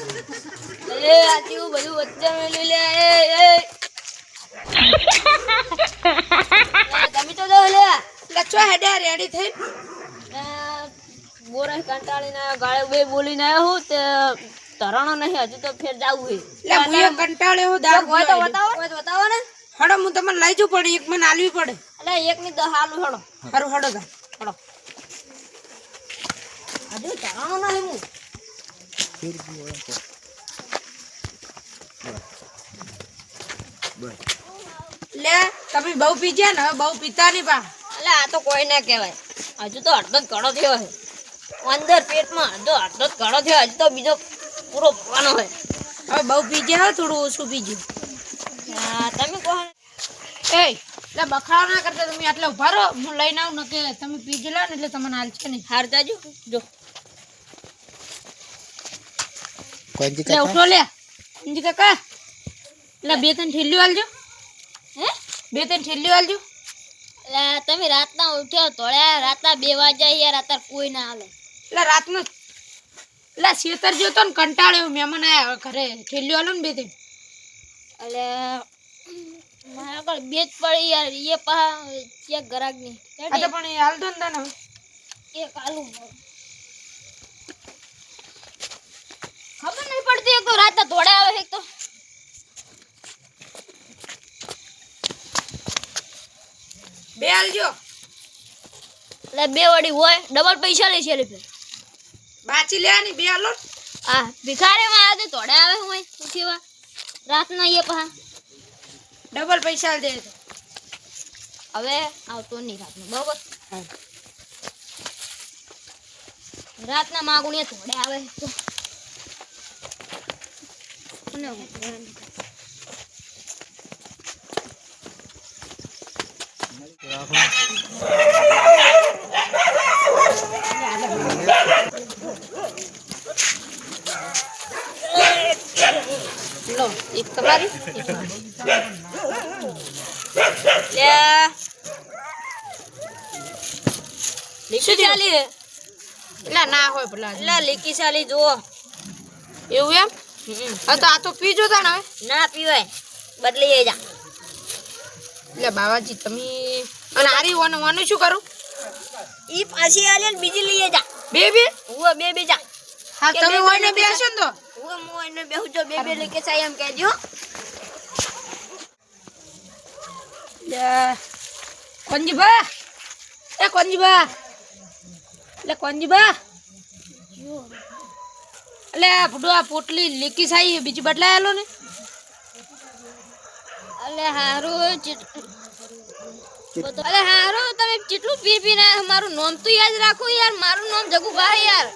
એ આજી બધું વચ્ચે મેલી લે એ એ. એ, તમે તો દો લે. લચ્છો હેડે રેડી થઈ. બોરે કંટાળીને આવ્યો ગાળે બે બોલીને આવ્યો હું તે તરાણો નહીં હજુ તો ફેર જાવું લે કંટાળ્યો હું દારૂ હોય તો બતાવો હોય તો બતાવો ને. હડો હું તમને લઈ જવું પડે એક મને આલવી પડે. એટલે એક ની દસ હાલું હડો હારું હડો હડો. હજુ તરણો નહીં હું. લે તમે બહુ પીજ્યા ને હવે બહુ પીતા નહીં પા. એટલે આ તો કોઈ ના કહેવાય. હજુ તો અડધો ઘડો થયો છે. અંદર પેટમાં અડધો અડધો ઘડો થયો હજુ તો બીજો પૂરો ભરવાનો હોય હવે બહુ પીજ્યા થોડું ઓછું પીજ્યું તમે કહો. એ એટલે બખાડો ના કરતા તમે આટલા ઊભા રહો. હું લઈને આવું ને કે તમે પીજો લો ને એટલે તમને હાલ છે નહીં. હાર જાજો જો. લે ઉઠો લે. કોંજી કાકા. લે બે ત્રણ ઠેલ્યું આલજો. હે? બે ત્રણ ઠેલ્યું આલજો. એટલે તમે રાતના ઉઠ્યો તોળ્યા રાતના બે વાગ્યા યાર અત્યારે કોઈ ના હાલે. લે રાતનું લે શેતર જોતો ને કંટાળ્યો મહેમાન આયા ઘરે. ઠેલ્યું આલો ને બે ત્રણ. એટલે મારા આગળ બે જ પડી યાર એ પા ચેક ગરાકની આ પણ એ હાલ દો ને તને એક આલુ. ખબર નહીં પડતી એક તો રાતના ધોળે આવે એક તો. બે આલજો. એટલે બે વડી હોય ડબલ પૈસા લે છે એટલે બાચી લેવાની બે આલો. ને. આ ભિખારીમાં આવે તો ધોળે આવે હોય ઉઠી વાર રાતના એ પા ડબલ પૈસા આલ દે તો. હવે આવતો નહીં રાતનું બરોબર? હા. રાતના માગું થોડે આવે તો. તમારી એક મારી. લે લીકી ચાલી એટલે ના હોય પેલા લે લીકી ચાલી જુઓ. એવું એમ? હવે તો આ તો પીજો તા ને ના પીવાય. બદલી જા એટલે બાવાજી તમે અને આરી ઓન ઓન શું કરું? ઈ પાછી આલે ને બીજી લઈએ જા બે બે? હુઆ બે બે જા હા તમે બે હોય ને બે બેસો ને તો? હું મો એને બેહુ જો બે બે લીકે ચાય એમ કહેજો. લે કોંજીબા એ કોંજીબા એટલે કોંજીબા એટલે ફૂટો આ પોટલી લીકી સાઈ બીજી બદલાય આલો ને? એટલે હારું અરે હારું તમે કેટલું પી પી ના મારું નામ તો યાદ રાખો યાર મારું નામ જગુભાઈ યાર.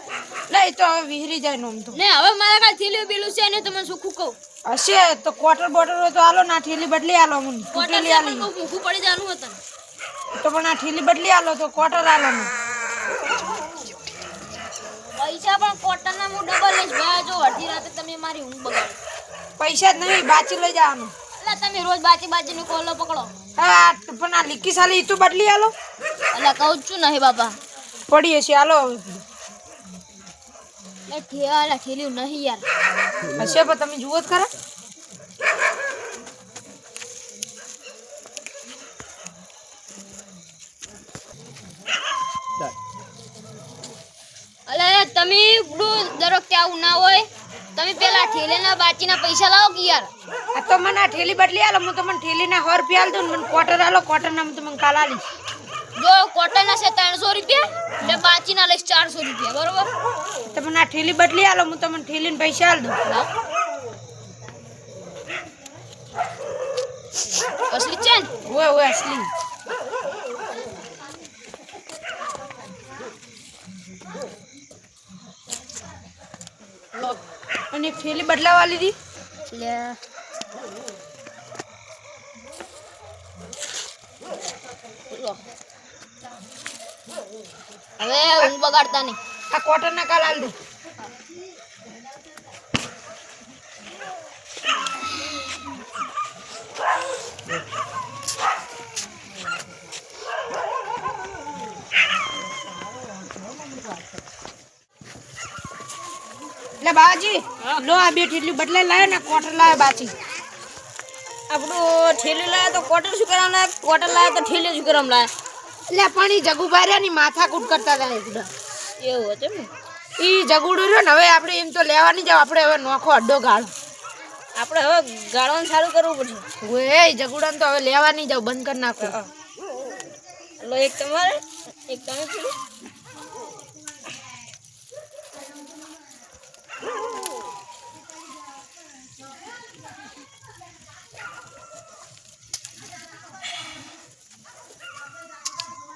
લે તો હવે વિહરી જાય નામ તો. ને હવે મારા કાંઈ થેલીઓ પેલું છે ને તમને સુખું કહું હશે તો ક્વાર્ટર બોટર હોય તો આલો ના થેલી બદલી આલો હું ઠેલી છે આલી. મૂકું પડી જવાનું હતું તો પણ આ થેલી બદલી આલો તો ક્વાર્ટર આલો ને. પૈસા પણ કોટરના હું ડબલ લઈશ ભાઈ જો અડધી રાતે તમે મારી ઊંઘ બગાડી. પૈસા જ નહીં બાચી લઈ જવાનું એટલે તમે રોજ બાચી બાચીને કોલો પકડો. હા પણ આ લીકી સાલી ઈ તો બદલી આલો. એટલે કહું છું નહીં બાપા. પડી હશે હવે. એટલે ઠેલા ઠેલ્યું નહીં યાર. હશે પણ તમે જુઓ જ ખરા અલે તમે દરરોજ કે આવું ના હોય. તમે પેલા ઠેલીના બાચીના પૈસા લાવો કે યાર? આ તો મને આ ઠેલી બદલી આલો હું તમને ઠેલીના સો રૂપિયા આલ દઉં ને મને કોટર આલો કોટરના હું તમને કાલ આલીશ. જો કોટનના છે ત્રણસો રૂપિયા એટલે બાચીના લઈશ ચારસો રૂપિયા બરોબર? તો મને આ ઠેલી બદલી આલો હું તમને ઠેલીને પૈસા આલ દઉં. અસલી છે ને? ઓય ઓય અસલી. અને ઠેલી બદલાવા લીધી લો. હવે ઊંઘ બગાડતા નહીં આ ક્વાર્ટરના કાલ આલ દે એટલે બાજી લો આ બે ઠેલી બદલે લાયો ને કોટર લાયો બાજી. આપણું ઠેલી લાવે તો કોટર શું કરવા લાવે કોટર લાવે તો ઠેલી શું કરવા લાવે એટલે પણ એ જગુભાઈ ની માથા કૂટ કરતા હતા એકદમ એવું હતું ને? એ જગુડું રહ્યો ને હવે આપણે એમ તો લેવા નહીં જાવ આપણે હવે નોખો અડ્ડો ગાળો. આપણે હવે ગાળવાનું સારું કરવું પડશે. ઓએ જગુડાને તો હવે લેવા નહીં જાવ બંધ કરી નાખો. લો એક તમારે એક તમે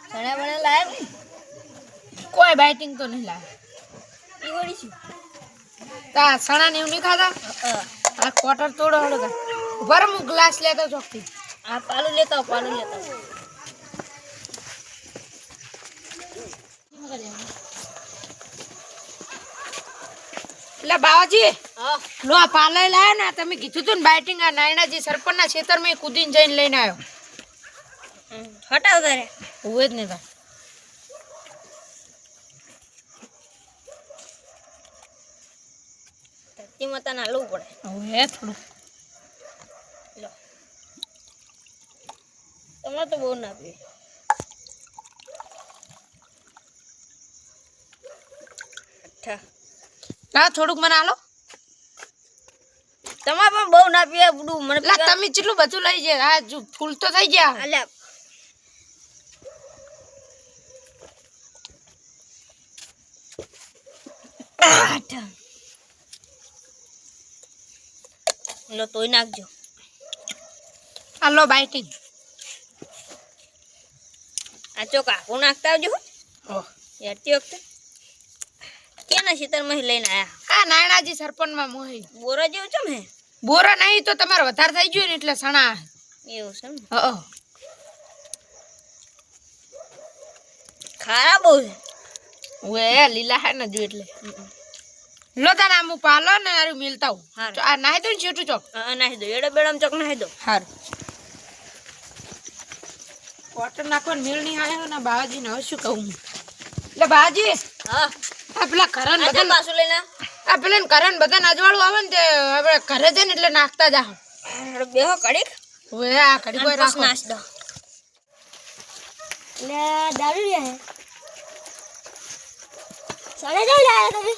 ચણા બણા લાયા કોઈ બાઇટિંગ તો નહીં લાવે ઈ વળી શું તા સણા ને એવું નહીં ખાતા. આ કોટર તોડો હળો તા ઊભા હું ગ્લાસ લેતો ચોકથી આ પાલું લેતો પાલું લેતા એટલે બાવાજી લો આ પાલય લાયો ને તમે કીધું તું ને બાઇટિંગ આ નાયણાજી સરપંચના ખેતરમાં કૂદીને જઈને લઈને આવ્યો. હટાવ તારે. હોય જ નહીં ભાઈ. તેમાં તને હાલવું પડે. હવે થોડું. લો. તમારે તો બહુ ના પીએ અચ્છા. હા થોડુંક મને હાલો તમારે પણ બહુ ના પીએ બધું મને તમે કેટલું બધું લઈ જાય જો ફૂલ તો થઈ ગયા. અલ્યા. લો તોય નાખજો. હાલો બાઈટી. આ ચોકા હું નાખતા આવજો. ઓહ. હેરતી વખતે કેના ખેતરમાં લઈને આયા? આ નાયણાજી સરપંચમાં મોહી. બોરો જેવું છે ને? બોરો નહીં તો તમારે વધારે થઈ ગયું ને એટલે સણા. એવું છે ને? હઅ. ખારા બહુ છે. ઓએ લીલા હે ને જો એટલે. લો તાને આમ પાલો ને આરું મિલતા હું. આ નાહી દો ને છેટું ચોક. હા નાહી દો. એડો બેડમ ચોક નાહી દો. હાર. કોટન નાખો મિલ નહીં આવ્યો ને બાજી ને હવે શું કહું હું? એટલે બાવાજી. હા. આ પેલા કરણ બધા પાછું લઈને આ પેલા કરણ બધા અજવાળું આવે ને તે આપણે ઘરે જઈને એટલે નાખતા જા. બેહો કડીક હવે આ કડીક કોઈ રાખો. નાશ દો. લે દારૂ લે. હે સાડે જાવ લે આયા તમે?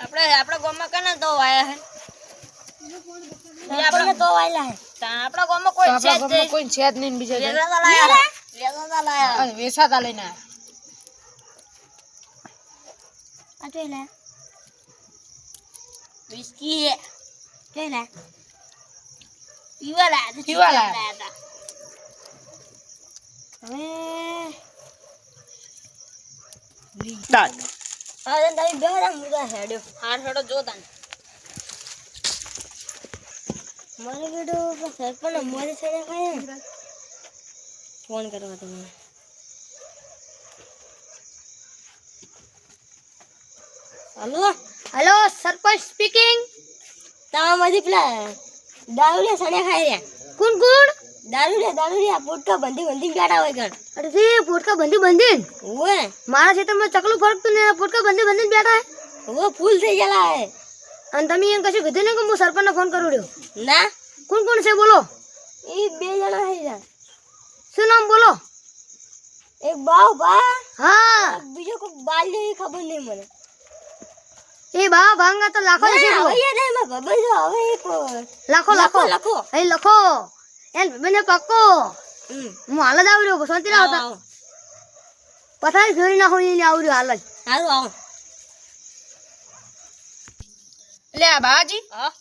આપણે આપણા ગામમાં કને તો આયા હે? આપણે તો આયલા હે. તા આપણા ગામમાં કોઈ છે આપણા જ નહીં. બીજા. લેતા લાયા. લેતા લાયા. વેસાતા લઈને આયા. આ જોઈ હે. જોઈ લે. પીવા લાયા તો પીવા લાયા. હતા હવે હા તમે બે હજાર મુદા હેડ્યો. હાર હેડો જો તાને. મારે બેટો સરપંચ મોરી છે કઈ ફોન કરવા તમને હલો? હલો સરપંચ સ્પીકિંગ તમામાંથી પેલા દારૂ સણ્યા ખાઈ રહ્યા. કોણ કોણ? દારૂ રે દારૂ રે પોટકા બંધી બંધી બેઠા હોય ઘર. અરે તે પોટકા બંધી બંધી ઓએ મારા ખેતરમાં ચકલું ફરકતું ને પોટકા બંધી બંધી બેઠા હે? ઓ ફૂલ થઈ ગયેલા હે. અને તમે એમ કશું કીધું ને કે હું સરપંચને ફોન કરું રહ્યો? ના. કોણ કોણ છે બોલો? એ બે જણા હે જા શું નામ બોલો? એક બાવ બા હા. બીજો કોઈ બાલ જેવી ખબર નહીં મને. એ બા ભાંગા તો લાખો છે લાખો લાખો લખો એ લખો. એન મને પક્કો હું હાલ જ આવી રહ્યો શાંતિ રાવ. પથારી ફેરી નાખો એને આવી રહ્યો હાલ જ. સારું આવો. લે આ બાજી. હા.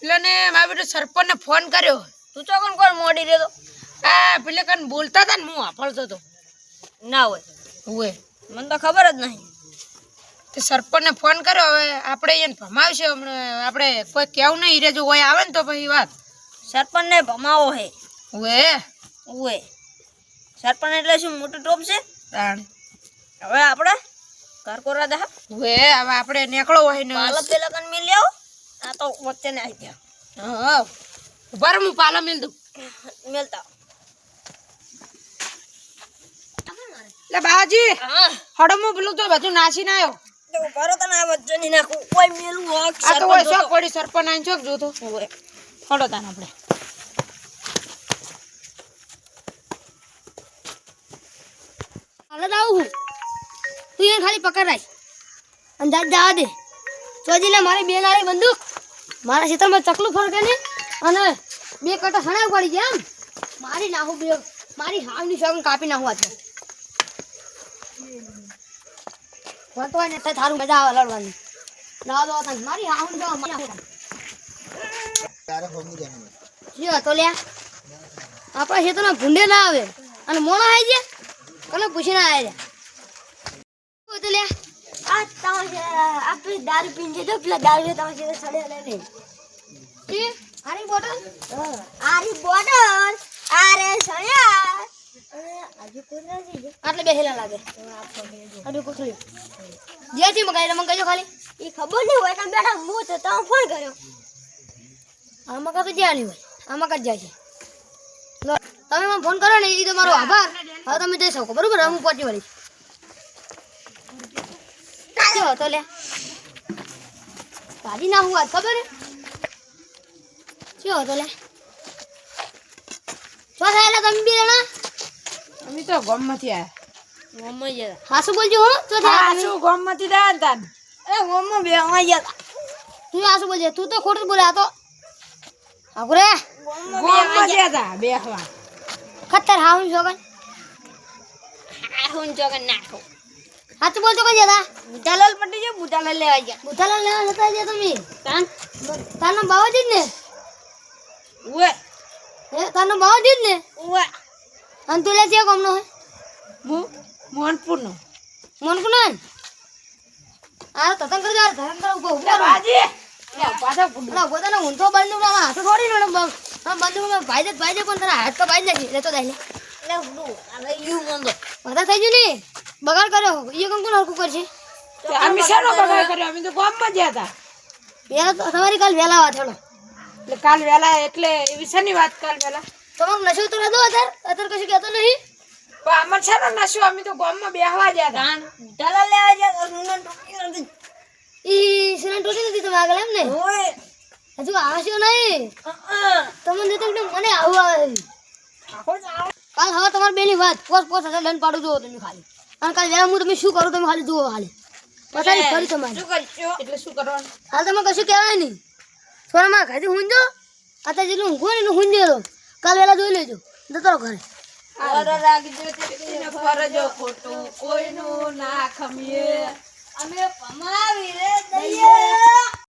પેલાને મારા બેટો સરપંચને ફોન કર્યો. તું તો કોણ મોડી રહ્યો આ પેલે કન બોલતા હતા ને હું હાફળતો હતો ના હોય. હોય. મને તો ખબર જ નહીં. તે સરપંચને ફોન કર્યો હવે આપણે એને ભમાવશે હમણાં. આપણે કોઈ કેવું નહીં હીરે જો હોય આવે ને તો પછી વાત. સરપંચને ભમાવો હે. ઉએ ઉએ સરપંચ એટલે શું મોટું ટોપ છે? હવે આપણે ઘર કોરા દા ઉએ હવે આપણે નીકળો હોય ને. પાલક પેલા કન મેં લ્યો. આ તો વચ્ચે ને આવી ગયા. હા ઊભા હું પાલા મેલ દઉં. મેલતા. એટલે બાજી હા. હડો પેલું તો બધું નાસીને આવ્યો તો ભરો તને આ વચ્ચે ની નાખું. કોઈ મેલું હોક આ તો હોય શોખ પડી સરપંચ આઈને શોખ જોતો. હળો તાન આપણે. હાલ જ હું. તું એ ખાલી પકડ રાખ. અંદાજ જવા દે. ચોજીને મારી બે આરી બંદૂક. મારા ક્ષેત્રમાં ચકલું ફરકે ને અને બે કટા સણા પડી ગયા એમ. મારી નાખું બે મારી હાવની શોખ કાપી નાખું આજે હોય ને તો થારું મજા આવે લડવાની ના દો તને મારી હાવની શોખ મારી નાખું શું હતો લ્યા આપણા ક્ષેત્રમાં ભૂંડે ના આવે. અને મોણો આવી જાય કોને પૂછીને આવ્યા શું હતું લ્યા. આ તમે આપણે દારૂ પીને જો પેલા દારૂ તમે સીધા સડે લઈને કે આરી બોટલ? આરી બોટલ? આરે સળિયા આટલે બેહેલા લાગે. આટલું કોથળી જ્યાંથી મગાઈ મંગાજો ખાલી. એ ખબર નહીં હોય તમે બેઠા હું તો તમે ફોન કર્યો. આમાં કાં તો જ્યાં નહીં હોય. આમાં કાં જ જાય છે. તમે મને ફોન કરો ને એ તો મારો આભાર. હવે તમે જઈ શકો બરોબર? હું પહોંચી વળી. શું તો લે. ભાજી ના હું વાત ખબર હે? તો લે. શું થયેલા તમે બે જણા. તો ગોમમાંથી આયા હા શું બોલજો હો શું હા થયા શું ગોમમાંથી ને તાન. એ મમ્મા બે અમાઈ ગયા તું આ શું બોલજે તું તો ખોટું બોલે આ તો. આગુરે ગોમમાં ગયા હતા બેહવા. ખતર હાઉન જોગન. હાઉન જોગન નાખો. સાચું બોલતો કઈ જતા? બુધાલાલ પટી જો બુધાલાલ લેવા ગયા. બુધાલાલ લેવા જતા ગયા તમે. તાન બાવાજી ને. બાવાજી ને? અને તું લે છે કોમનો હે હું મોહનપુરનો મનકુનન આ તતન કરી દે ધરમ કરો ઊભો ઊભો. રહો. બાજી! પાછા ફૂટો ના પોતાનો ઊંધો બંદૂક ના હાથ થોડી ને બંદૂકમાં ભાઈ જ ભાઈ જ પણ તારા હાથ તો ભાઈ જાય લેતો દઈ લે લે ઉડું હવે યુ મંદો બધા થઈ ગયું ને? બગાડ કર્યો. એ કંકુ હરકું કરશે. અમે શાનો બગાડ કર્યો? અમે તો ગોમમાં ગયા હતા. વેલા તો તમારી કાલ વહેલા વાત એટલે કાલ વહેલા એટલે એવી શાની વાત કાલ વહેલા તમારું નશો તો નતો અત્યારે? અત્યારે કશું કહેતો નહીં? પણ અમાર ને નશો અમે તો ગામમાં બેહવા ગયા હતા. ડાલા લેવા ગયા સુનન ટોકી નથી. ઈ સુનન ટોકી નથી તમે આગળ એમ ને? હજુ આવશો નહીં? તમને તો મને આવું આવે. કાલ હવે તમારી બેની વાત. પોસ પોસ હજાર દંડ પાડું જોવો તમે ખાલી. અને કાલ વેલા હું તમે શું કરું તમે ખાલી જુઓ ખાલી. પછાડી ફરી તમારે. શું કરશો? એટલે શું કરવાનું? હાલ તમે કશું કહેવાય નહીં. સોનામાં ખાધી હુંજો. અત્યારે જેટલું ઊંઘો ને એટલું હુંજે રહો કાલ વેલા જોઈ લેજો. જતો રહો ઘરે. ફરજો ખોટું કોઈનું ના ખમીએ. અમે કમાવી રે